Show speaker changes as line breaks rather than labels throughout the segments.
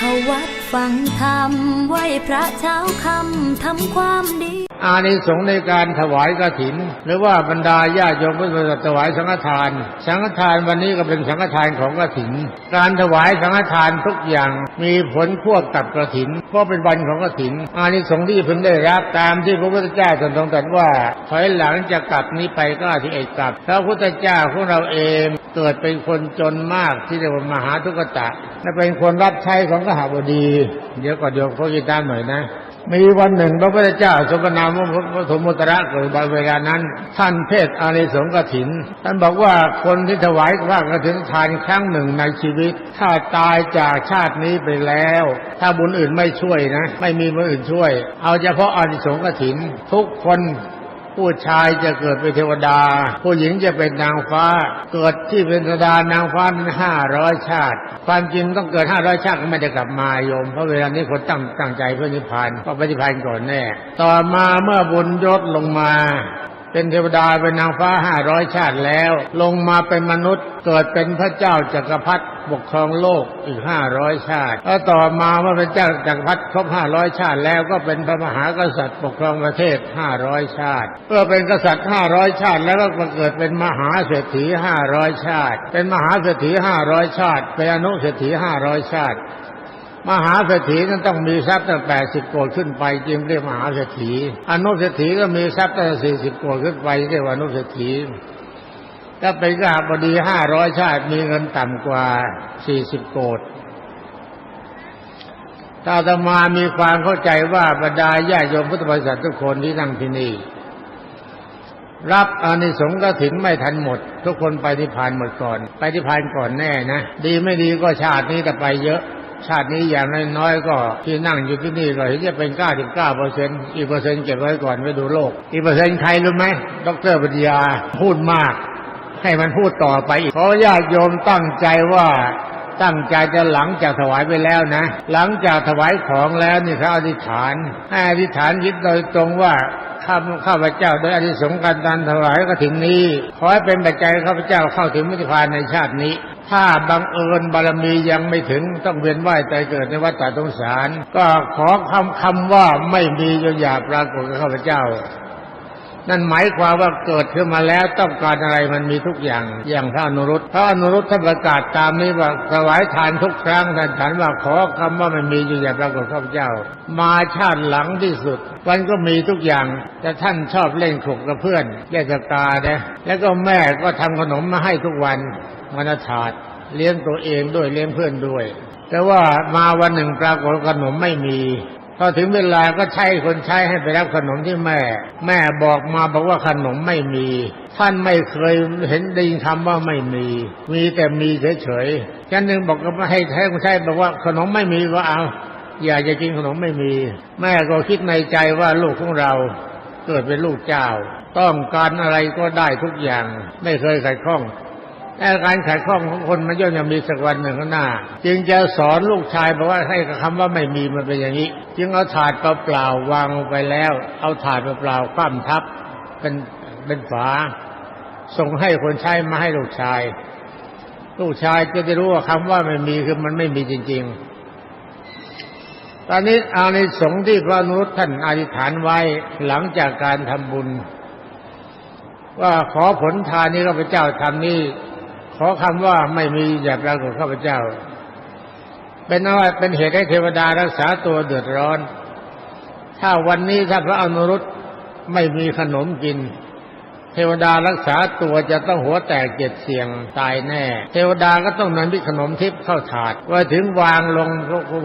เขาวัดฟังธรรมไหวพระเช้าคำทำความดี
อานิสงส์ในการถวายกฐิน หรือว่าบรรดาญาโยมพุทธบริษัทถวายสังฆทาน สังฆทานวันนี้ก็เป็นสังฆทานของกฐิน การถวายสังฆทานทุกอย่างมีผลควบกับกฐินเพราะเป็นวันของกฐิน อานิสงส์ที่พึงได้รับตามที่พระพุทธเจ้าทรงตรัสว่าถอยหลังจะกลับนี้ไปก็ที่เอกกลับพระพุทธเจ้าของเราเอง เกิดเป็นคนจนมากที่เรียกว่ามหาทุกตะและเป็นคนรับใช้ของกหบดี เดี๋ยวก่อนเดี๋ยวขอกีตามหน่อยนะมีวันหนึ่งพระพุทธเจ้าทรงนามพระธมุตระเกิดในเวลานั้น ท่านเทศอานิสงส์กถิน ท่านบอกว่าคนที่ถวายพระกถินทานครั้งหนึ่งในชีวิต ถ้าตายจากชาตินี้ไปแล้ว ถ้าบุญอื่นไม่ช่วยนะ ไม่มีบุญอื่นช่วย เอาเฉพาะอานิสงส์กถิน ทุกคน ผู้ชายจะเกิดเป็นเทวดา ผู้หญิงจะเป็นนางฟ้า เกิดที่เป็นเทวดานางฟ้านั้นห้าร้อยชาติ ความจริงต้องเกิดห้าร้อยชาติก็ไม่ได้กลับมาโยม เพราะเวลานี้คนตั้งตั้งใจเพื่อนิพพานก็ไปฏิพพานก่อนแน่ ต่อมาเมื่อบุญยศลงมา เป็นเทวดาเป็นนางฟ้าห้าร้อยชาติแล้ว ลงมาเป็นมนุษย์เกิดเป็นพระเจ้าจักรพรรดิปกครองโลกอีกห้าร้อยชาติแล้วต่อมาเมื่อเป็นเจ้าจักรพรรดิครบห้าร้อยชาติแล้วก็เป็นพระมหากษัตริย์ปกครองประเทศห้าร้อยชาติเมื่อเป็นกษัตริย์ห้าร้อยชาติ แล้วก็มาเกิดเป็นมหาเศรษฐีห้าร้อยชาติ เป็นมหาเศรษฐีห้าร้อยชาติ เป็นอนุเศรษฐีห้าร้อยชาติ มหาเศรษฐีนั้นต้องมีทรัพย์ตั้งแปดสิบโกดขึ้นไปจึงเรียกมหาเศรษฐีอนุเศรษฐีก็มีทรัพย์ตั้งสี่สิบโกดขึ้นไปเรียกว่าอนุเศรษฐีถ้าเป็นกาบดีห้าร้อยชาติมีเงินต่ำกว่าสี่สิบโกดถ้าตมามีความเข้าใจว่าบรรดาญาโยมพุทธบริษัททุกคนที่นั่งที่นี่ รับอานิสงส์กถินไม่ทันหมด ทุกคนไปนิพพานหมดก่อน ไปนิพพานก่อนแน่นะ ดีไม่ดีก็ชาตินี้จะไปเยอะ ชาตินี้อย่างน้อยๆก็ที่นั่งอยู่ที่นี่ก็เห็นจะเป็น99เปอร์เซ็นต์อีกเปอร์เซ็นต์เก็บไว้ก่อนไว้ดูโลก อีกเปอร์เซ็นต์ใครรู้ไหมดรปัญญาพูดมาก ให้มันพูดต่อไปอีกเพราะญาติโยมตั้งใจว่าตั้งใจจะหลังจากถวายไปแล้วนะ หลังจากถวายของแล้วนี่เขาอธิษฐานให้อธิษฐานยึดโดยตรงว่าข้าข้าพเจ้าโดยอธิสงการตันถวายก็ถึงนี้ ขอให้เป็นปัจจัยข้าพเจ้าเข้าถึงมิตรพานในชาตินี้ ถ้าบังเอิญบารมียังไม่ถึงต้องเวียนว่ายใจเกิดในวัฏฏสงสาร ก็ขอคำคำว่าไม่มีจนอย่าปรากฏกับข้าพเจ้า นั่นหมายความว่าเกิดขึ้นมาแล้วต้องการอะไรมันมีทุกอย่างอย่างพระอนุรุตพระอนุรุตท่านประกาศตามนี้ว่าถวายทานทุกครั้งท่านถามว่าขอคำว่ามันมีอยู่อย่างปรากฏข้าพเจ้า มาชาติหลังที่สุดมันก็มีทุกอย่าง แต่ท่านชอบเล่นขกกับเพื่อนเล่นสกานะแล้วก็แม่ก็ทำขนมมาให้ทุกวันวันถาดเลี้ยงตัวเองด้วยเลี้ยงเพื่อนด้วย แต่ว่ามาวันหนึ่งปรากฏขนมไม่มี พอถึงเวลาก็ใช้คนใช้ให้ไปรับขนมที่แม่ แม่บอกมาบอกว่าขนมไม่มี ท่านไม่เคยเห็นได้ยินคำว่าไม่มี มีแต่มีเฉยๆฉันหนึ่งบอกก็ให้ให้คนใช้บอกว่าขนมไม่มีก็เอา อยากจะกินขนมไม่มี แม่ก็คิดในใจว่าลูกของเราเกิดเป็นลูกเจ้า ต้องการอะไรก็ได้ทุกอย่าง ไม่เคยขัดข้อง แต่การขายข้องของคนมันย่อมจะมีสักวันหนึ่งข้างหน้า จึงจะสอนลูกชายบอกว่าให้คำว่าไม่มีมันเป็นอย่างนี้ จึงเอาถาดเปล่าๆวางลงไปแล้ว เอาถาดเปล่าๆคว่ำทับเป็นเป็นฝา ส่งให้คนใช้มาให้ลูกชาย ลูกชายจะได้รู้ว่าคำว่าไม่มีคือมันไม่มีจริง ๆ ตอนนี้อานิสงส์ที่พระนุรุตท่านอธิษฐานไว้หลังจากการทำบุญ ว่าขอผลทานนี้ข้าพเจ้าทำนี้ ขอคำว่าไม่มีอย่าปรากฏข้าพเจ้า เป็นว่าเป็นเหตุให้เทวดารักษาตัวเดือดร้อน ถ้าวันนี้ถ้าพระอนุรุตไม่มีขนมกิน ทวดารักษาตัวจะต้องหัวแตกเจ็ดเสียงตายแน่ เทวดาก็ต้องนำพิขนมทิพย์เข้าถาดว่าถึงวางลง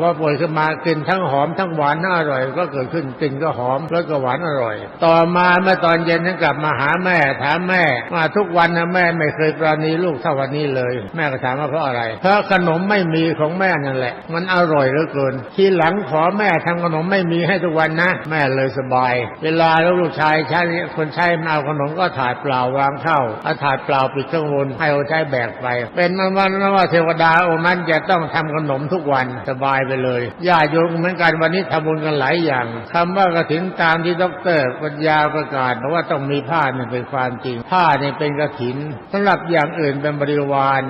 พอป่วยขึ้นมากินทั้งหอมทั้งหวานทั้งอร่อย ก็เกิดขึ้นกินก็หอมรสก็หวานอร่อย ต่อมาเมื่อตอนเย็นท่านกลับมาหาแม่ถามแม่ว่าทุกวันนะแม่ไม่เคยปราณีลูกเท่าวันนี้เลย แม่ก็ถามว่าเพราะอะไร เพราะขนมไม่มีของแม่นั่นแหละ มันอร่อยเหลือเกิน ทีหลังขอแม่ทำขนมไม่มีให้ทุกวันนะ แม่เลยสบาย เวลาลูกชายใช้คนใช้มาเอาขนมก็ถาดเปล่าวางเข้าเอาถาดเปล่าปิดข้างบนให้เอาใช้แบกไป เป็นนั้นวันว่าเทวดาองค์นั้นจะต้องทำขนมทุกวันสบายไปเลยญาติโยมเหมือนกันวันนี้ทำบุญกันหลายอย่างคำว่ากฐินตามที่ด็อกเตอร์ปัญญาประกาศว่าต้องมีผ้าเนี่ยเป็นความจริง ผ้าเนี่ยเป็นกฐินสำหรับอย่างอื่นเป็นบริวาร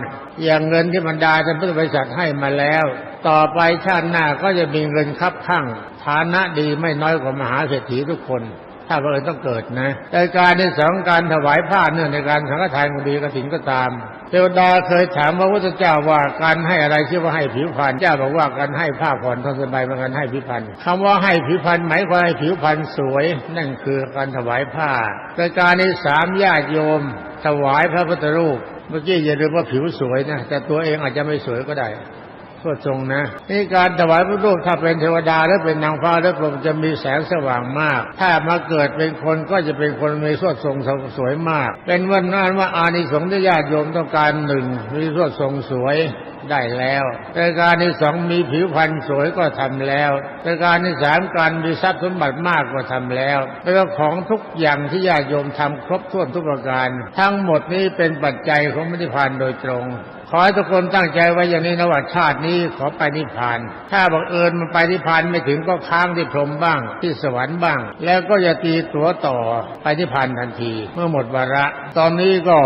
อย่างเงินที่บรรดาท่านพุทธบริษัทให้มาแล้ว ต่อไปชาติหน้าก็จะมีเงินคับข้างฐานะดีไม่น้อยกว่ามหาเศรษฐีทุกคน ถ้าบังเอิญต้องเกิดนะแต่การในสองการถวายผ้าเนื่องในการสังฆทานก็ดีกฐินก็ตาม เทวดาเคยถามพระพุทธเจ้าว่าการให้อะไรชื่อว่าให้ผิวพรรณเจ้าบอกว่าการให้ผ้าผ่อนทนสบายเป็นการให้ผิวพรรณคำว่าให้ผิวพรรณหมายความให้ผิวพรรณสวย นั่นคือการถวายผ้าแต่การในสามญาติโยม ถวายพระพุทธรูปเมื่อกี้อย่าลืมว่าผิวสวยนะแต่ตัวเองอาจจะไม่สวยก็ได้ ก็ทรงนะนี่การถวายพระรูปถ้าเป็นเทวดาหรือเป็นนางฟ้าหรือพรหมจะมีแสงสว่างมาก ถ้ามาเกิดเป็นคนก็จะเป็นคนมีสวดทรงสวยมาก เป็นวันนั้นว่าอานิสงส์ที่ญาติโยมต้องการหนึ่งมีสวดทรงสวย ได้แล้วแต่การที่สองมีผิวพรรณสวยก็ทำแล้วแต่การที่สามการมีทรัพย์สมบัติมากก็ทำแล้วแล้วของทุกอย่างที่ญาติโยมทำครบถ้วนทุกประการ ทั้งหมดนี้เป็นปัจจัยของมิติพานโดยตรงขอให้ทุกคนตั้งใจไว้อย่างนี้นะว่าชาตินี้ขอไปนิพพาน ถ้าบังเอิญมันไปนิพพานไม่ถึงก็ค้างที่พรหมบ้าง ที่สวรรค์บ้าง แล้วก็จะตีตัวต่อไปนิพพานทันที เมื่อหมดวาระ ตอนนี้ก็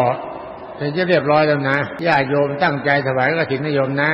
ถึงจะเรียบร้อยแล้วนะญาติโยมตั้งใจถวายกระถินนโยมนะ